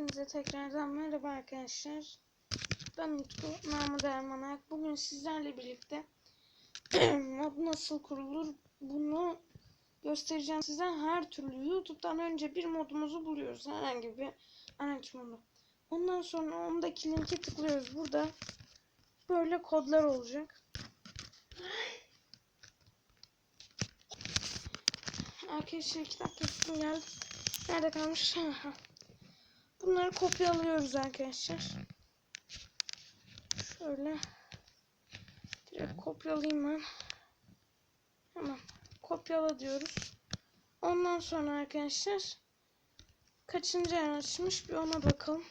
Hepinize tekrardan merhaba arkadaşlar. Ben Utku, namı Derman Ayak. Bugün sizlerle birlikte mod nasıl kurulur bunu göstereceğim size. Her türlü YouTube'dan önce bir modumuzu buluyoruz. Herhangi bir araç modu. Ondan sonra ondaki linke tıklıyoruz. Burada böyle kodlar olacak. Arkadaşlar iki dakika geldi. Nerede kalmış? Bunları kopyalıyoruz arkadaşlar. Şöyle direkt kopyalayayım ben. Hemen kopyala diyoruz. Ondan sonra arkadaşlar kaçıncı araçmış bir ona bakalım.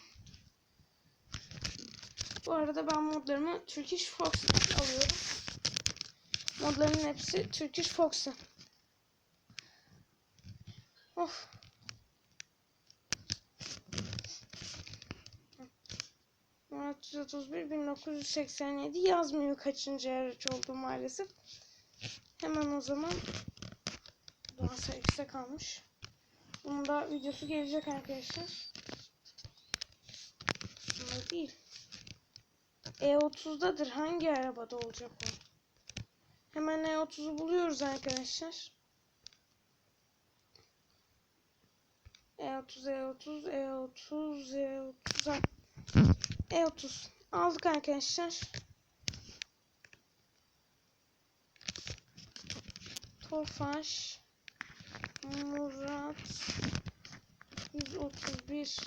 Bu arada ben modlarımı Turkish Fox'tan alıyorum. Modların hepsi Turkish Fox'tan. Of. Murat 131 1987 yazmıyor kaçıncı araç olduğu maalesef. Hemen o zaman daha serviste kalmış. Bunun da videosu gelecek arkadaşlar. Bunda değil. E30'dadır. Hangi arabada olacak o? Hemen E30'u buluyoruz arkadaşlar. E30, E30, E30, E30, E30 aldık arkadaşlar. Tofaş Murat 131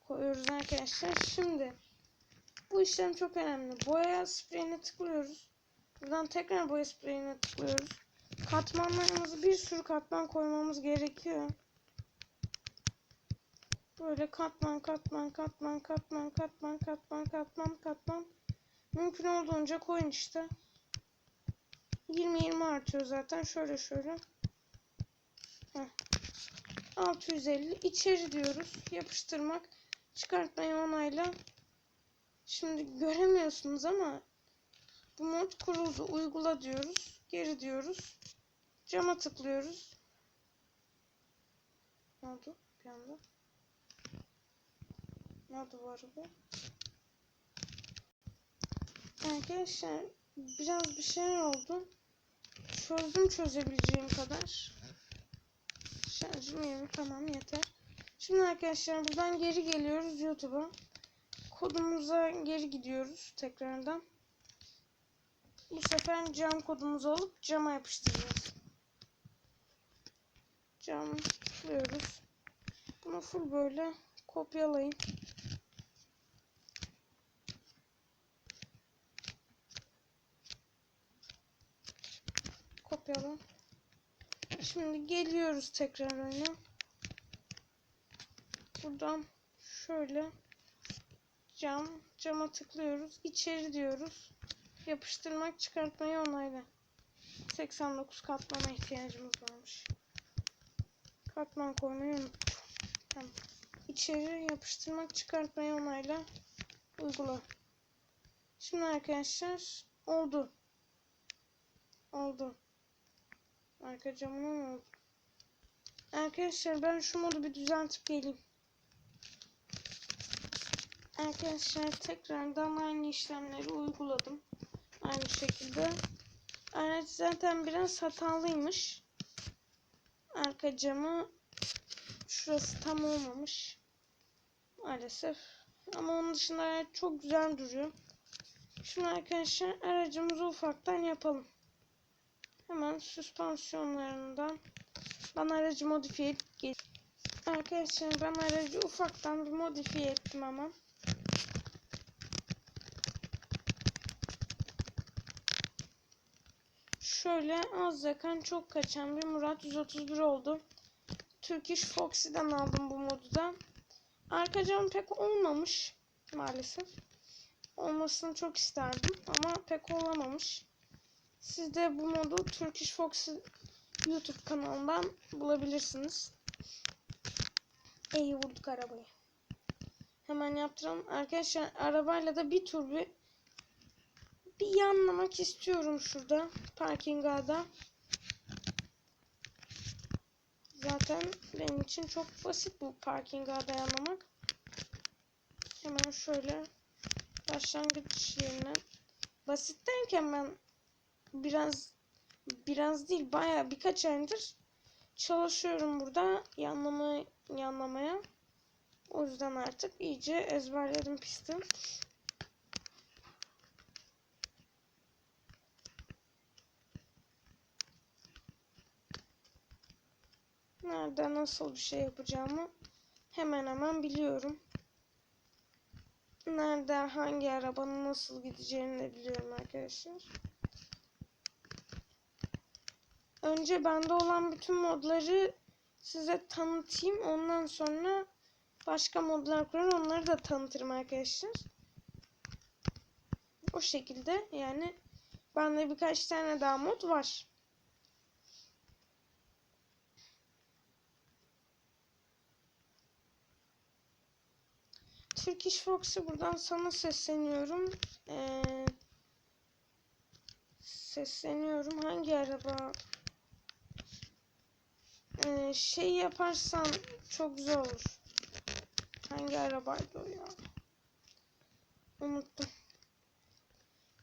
koyuyoruz arkadaşlar. Şimdi bu işlem çok önemli. Boya spreyine tıklıyoruz. Buradan tekrar boya spreyine tıklıyoruz. Katmanlarımızı bir sürü katman koymamız gerekiyor. Böyle katman katman katman katman katman katman katman katman mümkün olduğunca koyun işte. 20-20 artıyor zaten. Şöyle şöyle. Heh. 650 içeri diyoruz. Yapıştırmak. Çıkartmayı onayla. Şimdi göremiyorsunuz ama bu mod kuruldu. Uygula diyoruz. Geri diyoruz. Cama tıklıyoruz. Ne oldu bir anda? Ne oldu bu araba? Arkadaşlar biraz bir şeyler oldu. Çözdüm çözebileceğim kadar. Şarjım 20 tamam yeter. Şimdi arkadaşlar buradan geri geliyoruz YouTube'a. Kodumuza geri gidiyoruz tekrardan. Bu sefer cam kodumuzu alıp cama yapıştıracağız. Cam tıklıyoruz. Bunu full böyle kopyalayın. Kopyala. Şimdi geliyoruz tekrar oyuna. Buradan şöyle cam cama tıklıyoruz. İçeri diyoruz. Yapıştırmak çıkartmayı onayla. 89 katmana ihtiyacımız varmış. Katman koymayı unuttum. İçeri yapıştırmak çıkartmayı onayla. Uygula. Şimdi arkadaşlar oldu. Oldu. Arka camına mı? Arkadaşlar ben şu modu bir düzeltip geleyim. Arkadaşlar tekrardan aynı işlemleri uyguladım. Aynı şekilde. Araç zaten biraz hatalıymış. Arka camı şurası tam olmamış. Maalesef. Ama onun dışında çok güzel duruyor. Şimdi arkadaşlar aracımızı ufaktan yapalım. Hemen süspansiyonlarından ben aracı modifiye gel. Arkadaşlar ben aracı ufaktan bir modifiye ettim ama. Şöyle az yakan çok kaçan bir Murat 131 oldu. Turkish Foxy'den aldım bu modu da. Arka cam pek olmamış maalesef. Olmasını çok isterdim ama pek olamamış. Siz de bu modu Turkish Fox YouTube kanalından bulabilirsiniz. İyi vurduk arabayı. Hemen yaptıralım. Arkadaşlar arabayla da bir tur bir, bir yanlamak istiyorum şurada. Parking ağda. Zaten benim için çok basit bu parking ağ dayanlamak. Hemen şöyle başlangıç yerine basit derken ben biraz biraz değil baya birkaç aydır çalışıyorum burada yanlama yanlamaya. O yüzden artık iyice ezberledim pisti. Nerede nasıl bir şey yapacağımı hemen hemen biliyorum. Nerede hangi arabanın nasıl gideceğini de biliyorum arkadaşlar. Önce bende olan bütün modları size tanıtayım. Ondan sonra başka modlar kurar onları da tanıtırım arkadaşlar. O şekilde yani bende birkaç tane daha mod var. Turkish Fox'u buradan sana sesleniyorum. Ee, sesleniyorum. Hangi araba? Ee, şey yaparsan çok güzel olur. Hangi arabaydı o ya? Unuttum.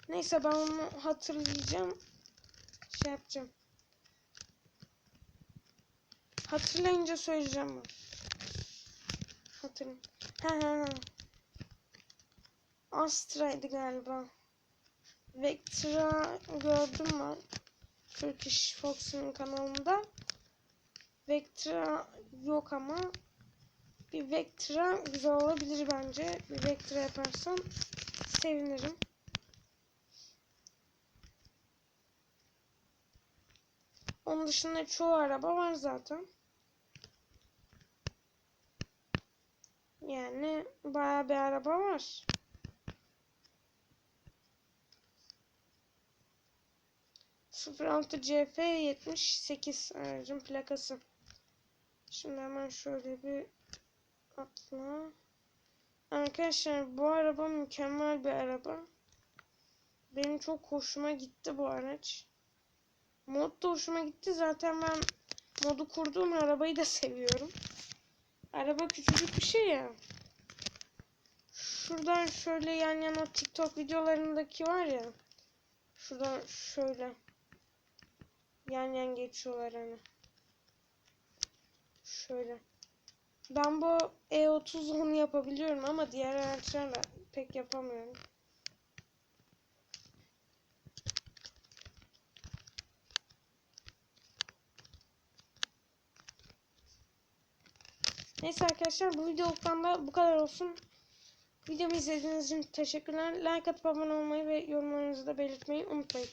Neyse ben onu hatırlayacağım. Şey yapacağım. Hatırlayınca söyleyeceğim ben. Hatırlayın. Ha ha ha. Astra'ydı galiba. Vectra gördüm ben. Turkish Fox'un kanalında. Vectra yok ama bir Vectra güzel olabilir bence. Bir Vectra yaparsam sevinirim. Onun dışında çoğu araba var zaten. Yani bayağı bir araba var. Sıfır altı CF 78 aracın plakası. Şimdi hemen şöyle bir atla. Arkadaşlar bu araba mükemmel bir araba. Benim çok hoşuma gitti bu araç. Mod da hoşuma gitti. Zaten ben modu kurduğum arabayı da seviyorum. Araba küçücük bir şey ya. Şuradan şöyle yan yana TikTok videolarındaki var ya. Şuradan şöyle. Yan yan geçiyorlar hani. Şöyle. Ben bu E30 yapabiliyorum ama diğer araçlarla pek yapamıyorum. Neyse arkadaşlar bu videoluktan da bu kadar olsun. Videomu izlediğiniz için teşekkürler. Like atıp abone olmayı ve yorumlarınızı da belirtmeyi unutmayın.